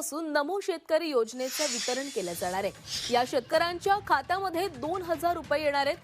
उद्यापासून नमो शेतकरी योजनेचं वितरण केलं जाणार आहे. या शेतकऱ्यांच्या खात्यामध्ये दोन हजार रुपये येणार आहेत.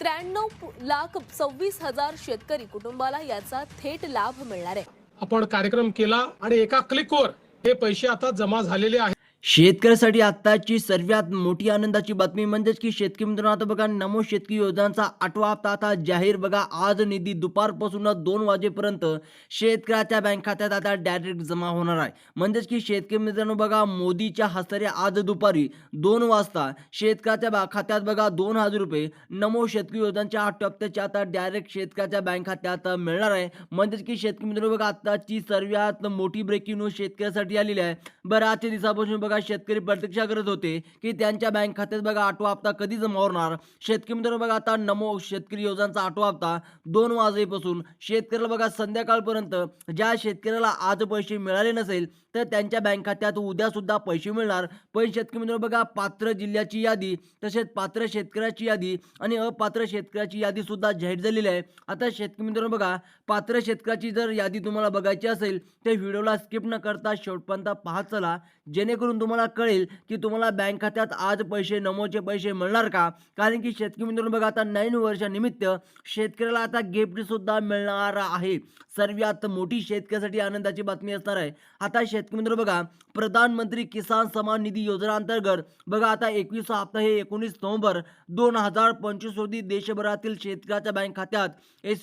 त्र्याण्णव लाख सव्वीस हजार शेतकरी कुटुंबाला याचा थेट लाभ मिळणार आहे. आपण कार्यक्रम केला आणि एका क्लिकवर हे पैसे आता जमा झालेले आहेत. शेतकऱ्यासाठी आत्ताची सर्वात मोठी आनंदाची बातमी म्हणजेच की शेतकरी मित्रांनो आता बघा नमो शेतकरी योजनांचा आठवा हप्ता आता जाहीर. बघा आज निधी दुपारपासून दोन वाजेपर्यंत शेतकऱ्याच्या बँक खात्यात आता डायरेक्ट जमा होणार आहे. म्हणजेच की शेतकरी मित्रांनो बघा मोदीच्या हस्तरे आज दुपारी दोन वाजता शेतकऱ्याच्या खात्यात बघा दोन हजार रुपये नमो शेतकरी योजनांच्या आठव्या हप्त्याच्या आता डायरेक्ट शेतकऱ्याच्या बँक खात्यात मिळणार आहे. म्हणजेच की शेतकरी मित्रांनो बघा आताची सर्वात मोठी ब्रेकिंग न्यूज शेतकऱ्यासाठी आलेली आहे. बरं आजच्या दिवसापासून बघा शेतकरी प्रतीक्षा करत होते की त्यांच्या बँक खात्यात बघा आठवा हप्ता कधी जमा होणार? शेतकरी मित्रांनो बघा आता नमो शेतकरी योजनांचा आठवा हप्ता दोन वाजेपासून शेतकऱ्याला बघा संध्याकाळपर्यंत ज्या शेतकऱ्याला आज पैसे मिळाले नसेल तर त्यांच्या बँक खात्यात उद्या सुद्धा पैसे मिळणार. पण शेतकरी मित्रांनो बघा पात्र जिल्ह्याची यादी तसेच पात्र शेतकऱ्याची यादी आणि अपात्र शेतकऱ्याची यादी सुद्धा जाहीर झालेली आहे. आता शेतकरी मित्रांनो बघा पात्र शेतकऱ्याची जर यादी तुम्हाला बघायची असेल तर व्हिडिओला स्किप न करता शेवटपर्यंत पाहत चला. जेणेकरून तुम्हाला कळेल की तुम्हाला बँक खात्यात आज पैसे नमोचे पैसे मिळणार का? कारण की शेतकरी मित्रांनो बघा आता नवीन वर्षानिमित्त शेतकऱ्याला आता गिफ्ट सुद्धा मिळणार आहे. सर्वात मोठी शेतकऱ्यासाठी आनंदाची बातमी असणार आहे. आता शेतकरी मित्र बघा प्रधानमंत्री किसान सन्मान निधी योजना अंतर्गत बघा आता एकवीस हप्ता हे एकोणीस नोव्हेंबर दोन हजार पंचवीस रोजी देशभरातील शेतकऱ्याच्या बँक खात्यात एस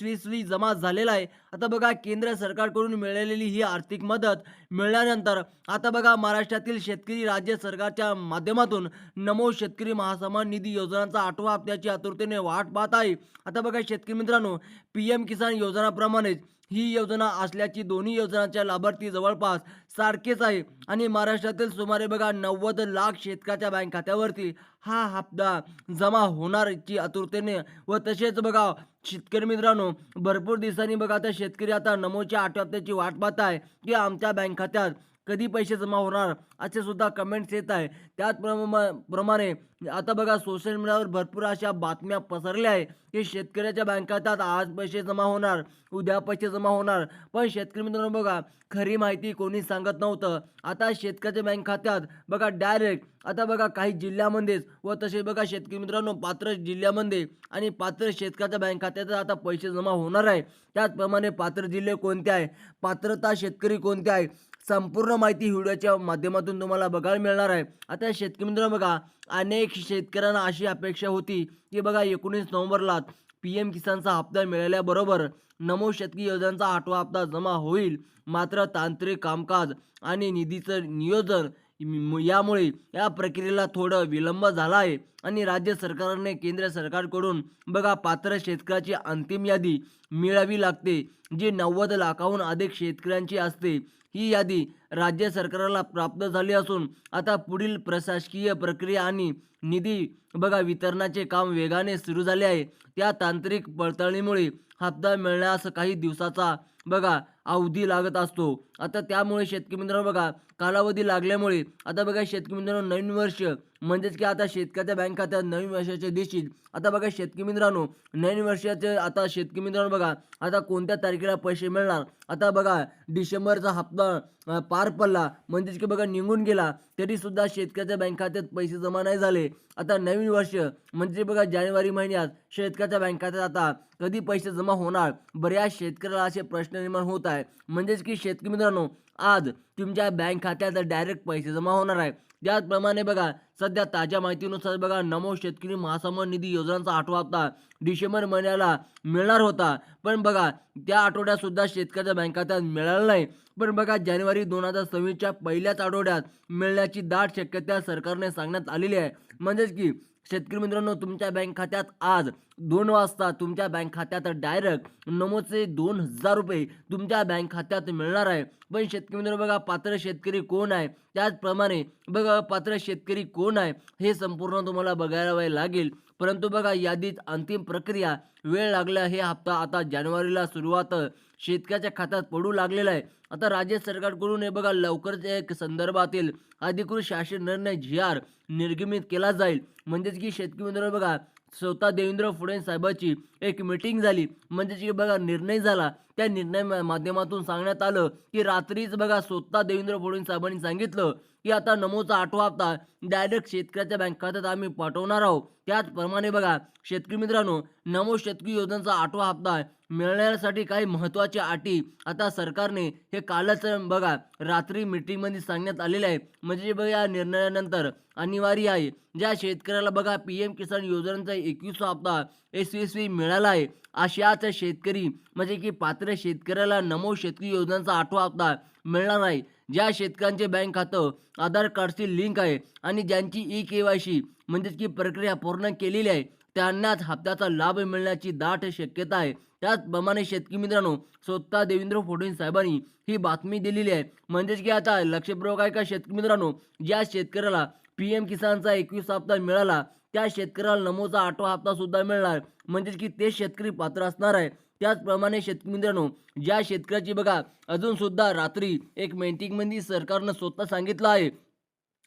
जमा झालेला आहे. आता बघा केंद्र सरकारकडून मिळालेली ही आर्थिक मदत मिळाल्यानंतर आता बघा महाराष्ट्रातील शेतकरी राज्य सरकारच्या माध्यमातून नमो शेतकरी महासन्मान निधी योजनांचा आठवा हप्त्याची आतुरतेने वाट पाहत आहे. आता बघा शेतकरी मित्रांनो पी एम किसान योजनाप्रमाणेच ही योजना असल्याची दोन्ही योजनांच्या लाभार्थी जवळपास सारखेच आहे. आणि महाराष्ट्रातील सुमारे बघा नव्वद लाख शेतकऱ्याच्या बँक खात्यावरती हा हप्ता जमा होणारची आतुरतेने व तसेच बघा शेतकरी मित्रांनो भरपूर दिवसांनी बघा आता शेतकरी आता नमोच्या आठव्या हप्त्याची वाट पाहत आहे की आमच्या बँक खात्यात कधी पैसे जमा होणार असे सुद्धा कमेंट्स येत आहे. त्याचप्रमा प्रमाणे आता बघा सोशल मीडियावर भरपूर अशा बातम्या पसरल्या आहे की शेतकऱ्याच्या बँक खात्यात आज पैसे जमा होणार उद्या पैसे जमा होणार. पण शेतकरी मित्रांनो बघा खरी माहिती कोणी सांगत नव्हतं. आता शेतकऱ्याच्या बँक खात्यात बघा डायरेक्ट आता बघा काही जिल्ह्यामध्येच व तसे बघा शेतकरी मित्रांनो पात्र जिल्ह्यामध्ये आणि पात्र शेतकऱ्याच्या बँक खात्यात आता पैसे जमा होणार आहे. त्याचप्रमाणे पात्र जिल्हे कोणते आहे? पात्रता शेतकरी कोणते आहे? संपूर्ण माहिती व्हिडिओच्या माध्यमातून तुम्हाला बघायला मिळणार आहे. आता शेतकरी मित्रांनो बघा अनेक शेतकऱ्यांना अशी अपेक्षा होती की बघा एकोणीस नोव्हेंबरला पी एम किसानचा हप्ता मिळाल्याबरोबर नमो शेतकी योजनांचा आठवा हप्ता जमा होईल. मात्र तांत्रिक कामकाज आणि निधीचं नियोजन यामुळे या प्रक्रियेला थोडं विलंब झाला आहे आणि राज्य सरकारने केंद्र सरकारकडून बघा पात्र शेतकऱ्याची अंतिम यादी मिळावी लागते. जी नव्वद लाखाहून अधिक शेतकऱ्यांची असते ही यादी राज्य सरकारला प्राप्त झाली असून आता पुढील प्रशासकीय प्रक्रिया आणि निधी बघा वितरणाचे काम वेगाने सुरू झाले आहे. त्या तांत्रिक पडताळणीमुळे हप्ता मिळण्यास काही दिवसाचा बघा अवधी लागत असतो. आता त्यामुळे शेतकरी मित्रांनो बघा कालावधी लागल्यामुळे आता बघा शेतकरी मित्रांनो नवीन वर्ष म्हणजेच की आता शेतकऱ्याच्या बँक खात्यात नवीन वर्षाच्या दिवशी आता बघा शेतकरी मित्रांनो नवीन वर्षाचे आता शेतकरी मित्रांनो बघा आता कोणत्या तारखेला पैसे मिळणार? आता बघा डिसेंबरचा हप्ता पार पडला. म्हणजेच की बघा निघून गेला. तरीसुद्धा शेतकऱ्याच्या बँक खात्यात पैसे जमा नाही झाले. आता नवीन वर्ष म्हणजे बघा जानेवारी महिन्यात शेतकऱ्याच्या बँक खात्यात आता कधी पैसे जमा होणार? बऱ्याच शेतकऱ्याला असे प्रश्न निर्माण होत आहे म्हणजेच की शेतकरी मित्रांनो आज तुमच्या बँक खात्यात डायरेक्ट पैसे जमा होणार आहे त्याचप्रमाणे बघा सध्या ताज्या माहितीनुसार बघा नमो शेतकरी महासन्मान निधी योजनांचा आठवा हप्ता डिसेंबर महिन्याला मिळणार होता. पण बघा त्या आठवड्यात सुद्धा शेतकऱ्याच्या बँक खात्यात मिळाला नाही. पण बघा जानेवारी दोन हजार सव्वीसच्या पहिल्याच आठवड्यात मिळण्याची दाट शक्यता सरकारने सांगण्यात आलेली आहे. म्हणजेच की शेतकरी मित्रांनो तुमच्या बँक खात्यात आज दोन वाजता तुमच्या बँक खात्यात डायरेक्ट नमोचे दोन हजार रुपये तुमच्या बँक खात्यात मिळणार आहे. पण शेतकरी मित्र बघा पात्र शेतकरी कोण आहे? त्याचप्रमाणे बघा पात्र शेतकरी कोण आहे? हे संपूर्ण तुम्हाला बघायला लागेल. परंतु बघा यादीत अंतिम प्रक्रिया वेळ लागल्या हे हप्ता आता जानेवारीला सुरुवात शेतकऱ्याच्या खात्यात पडू लागलेला आहे. आता राज्य सरकारकडून हे बघा लवकरच एक संदर्भातील अधिकृत शासन निर्णय जी आर निर्गमित केला जाईल. म्हणजेच की शेतकरी मित्र बघा स्वतः देवेंद्र फडणवीस साहेबाची एक मिटिंग झाली. म्हणजे जे बघा निर्णय झाला. त्या निर्णय माध्यमातून सांगण्यात आलं की रात्रीच बघा स्वतः देवेंद्र फडणवीस साहेबांनी सांगितलं की आता नमोचा आठवा हप्ता डायरेक्ट शेतकऱ्याच्या बँक खात्यात आम्ही पाठवणार आहोत. त्याचप्रमाणे बघा शेतकरी मित्रांनो नमो शेतकरी योजनेचा आठवा हप्ता मिळण्यासाठी काही महत्त्वाच्या अटी आता सरकारने हे कालच बघा रात्री मीटिंगमध्ये सांगण्यात आलेले आहे. म्हणजे बघा या निर्णयानंतर अनिवार्य आहे. ज्या शेतकऱ्याला बघा पी एम किसान योजनेचा एकवीसवा हप्ता यशस्वी मिळाला आहे अशाच शेतकरी म्हणजे की पात्र शेतकऱ्याला नमो शेतकरी योजनेचा आठवा हप्ता मिळणार आहे ज्या शेतकऱ्यांचे बँक खातं आधार कार्डशी लिंक आहे आणि ज्यांची ई के वाय सी म्हणजेच की प्रक्रिया पूर्ण केलेली आहे त्यांनाच हप्त्याचा लाभ मिळण्याची दाट शक्यता आहे. त्याचप्रमाणे शेतकरी मित्रांनो स्वतः देवेंद्र फडणवीस साहेबांनी ही बातमी दिलेली आहे. म्हणजेच की आता लक्षपूर्वक आहे का शेतकरी मित्रांनो ज्या शेतकऱ्याला पी एम किसानचा एकवीस हप्ता मिळाला त्या शेतकऱ्याला नमोचा आठवा हप्ता सुद्धा मिळणार. म्हणजेच की ते शेतकरी पात्र असणार आहे. त्याचप्रमाणे शेतकरी मित्रांनो ज्या शेतकऱ्याची बघा अजून सुद्धा रात्री एक मेंटिंगमध्ये सरकारनं स्वतः सांगितलं आहे.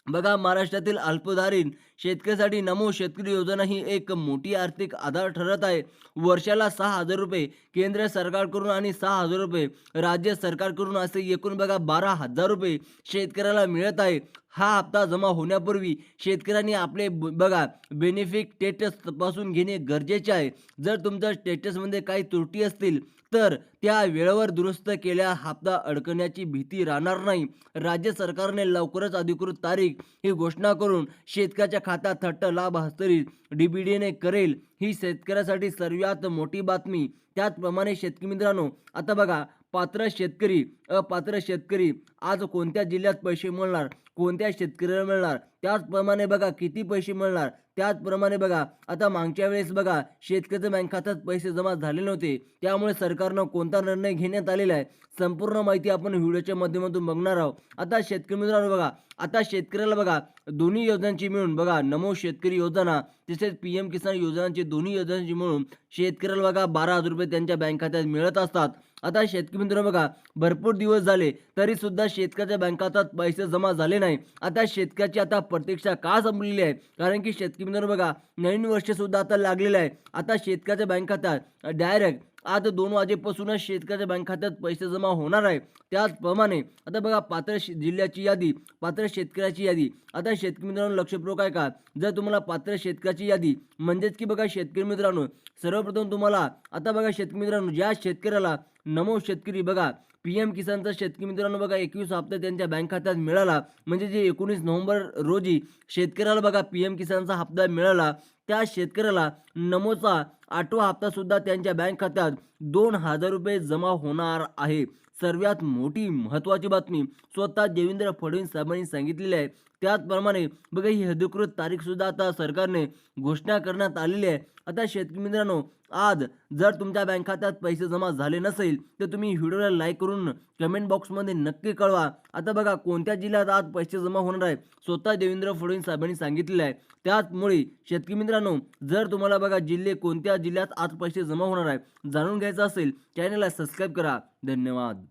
बघा महाराष्ट्रातील अल्पधारीन शेतकऱ्यासाठी नमो शेतकरी योजना ही एक मोठी आर्थिक आधार ठरत आहे. वर्षाला सहा हजार रुपये केंद्र सरकारकडून आणि सहा हजार रुपये राज्य सरकारकडून असे एकूण बघा बारा हजार रुपये शेतकऱ्याला मिळत आहे. हा हप्ता जमा होण्यापूर्वी शेतकऱ्यांनी आपले ब- बघा बेनिफिट स्टेटस तपासून घेणे गरजेचे आहे. जर तुमच्या स्टेटसमध्ये काही त्रुटी असतील तर त्या वेळेवर दुरुस्त केल्या हप्ता अडकण्याची भीती राहणार नाही. राज्य सरकारने लवकरच अधिकृत तारीख ही घोषणा करून शेतकऱ्याच्या खात्यात थट्ट लाभ हस्तांतरित डीबीडीने करेल. ही शेतकऱ्यासाठी सर्वात मोठी बातमी. त्याचप्रमाणे शेतकरी मित्रांनो आता बघा पात्र शेतकरी अपात्र शेतकरी. आज कोणत्या जिल्ह्यात पैसे मिळणार? कोणत्या शेतकऱ्याला मिळणार? त्याचप्रमाणे बघा किती पैसे मिळणार? त्याचप्रमाणे बघा आता मागच्या वेळेस बघा शेतकऱ्याच्या बँक खात्यात पैसे जमा झाले नव्हते. त्यामुळे सरकारनं कोणता निर्णय घेण्यात आलेला आहे? संपूर्ण माहिती आपण व्हिडिओच्या माध्यमातून बघणार आहोत. आता शेतकरी मित्रांनो बघा आता शेतकऱ्याला बघा दोन्ही योजनांची मिळून बघा नमो शेतकरी योजना तसेच पी एम किसान योजनांची दोन्ही योजनांची मिळून शेतकऱ्याला बघा बारा हजार रुपये त्यांच्या बँक खात्यात मिळत असतात. आता शेतकरी मित्रांनो बघा भरपूर दिवस झाले तरी सुद्धा शेतकऱ्याच्या बँक खात्यात पैसे जमा झाले नाही. आता शेतकऱ्याची आता प्रतीक्षा का संपलेली आहे? कारण की शेतकरी मित्रांनो बघा नवीन वर्ष सुद्धा आता लागलेलं आहे. आता शेतकऱ्याच्या बँक खात्यात डायरेक्ट आज दोन वाजेपासूनच शेतकऱ्याच्या बँक खात्यात पैसे जमा होणार आहे. त्याचप्रमाणे आता बघा पात्र जिल्ह्याची यादी पात्र शेतकऱ्याची यादी. आता शेतकरी मित्रांनो लक्षपूर्वक आहे का जर तुम्हाला पात्र शेतकऱ्याची यादी म्हणजेच की बघा शेतकरी मित्रांनो सर्वप्रथम तुम्हाला आता बघा शेतकरी मित्रांनो ज्या शेतकऱ्याला नमो शेतकरी बघा पी एम किसानचा शेतकरी मित्रांनो बघा एकवीस हप्ता त्यांच्या बँक खात्यात मिळाला. म्हणजे जे एकोणीस नोव्हेंबर रोजी शेतकऱ्याला बघा पी एम किसानचा हप्ता मिळाला. त्या शेतकऱ्याला नमोचा आठवा हप्ता सुद्धा त्यांच्या बँक खात्यात दोन हजार रुपये जमा होणार आहे. सर्वात मोठी महत्त्वाची बातमी स्वतः देवेंद्र फडणवीस साहेबांनी सांगितलेली आहे. त्याचप्रमाणे बघा ही अधिकृत तारीख सुद्धा आता सरकारने घोषणा करण्यात आलेली आहे. आता शेतकरी मित्रांनो आज जर तुमच्या बँक खात्यात पैसे जमा झाले नसेल तर तुम्ही व्हिडिओला लाईक करून कमेंट बॉक्समध्ये नक्की कळवा. आता बघा कोणत्या जिल्ह्यात आज पैसे जमा होणार आहे स्वतः देवेंद्र फडणवीस साहेबांनी सांगितलेलं आहे. त्याचमुळे शेतकरी मित्रांनो जर तुम्हाला बघा जिल्हे कोणत्या जिल्ह्यात आज पैसे जमा होणार आहे जाणून घ्यायचं असेल चॅनलला सबस्क्राईब करा. धन्यवाद.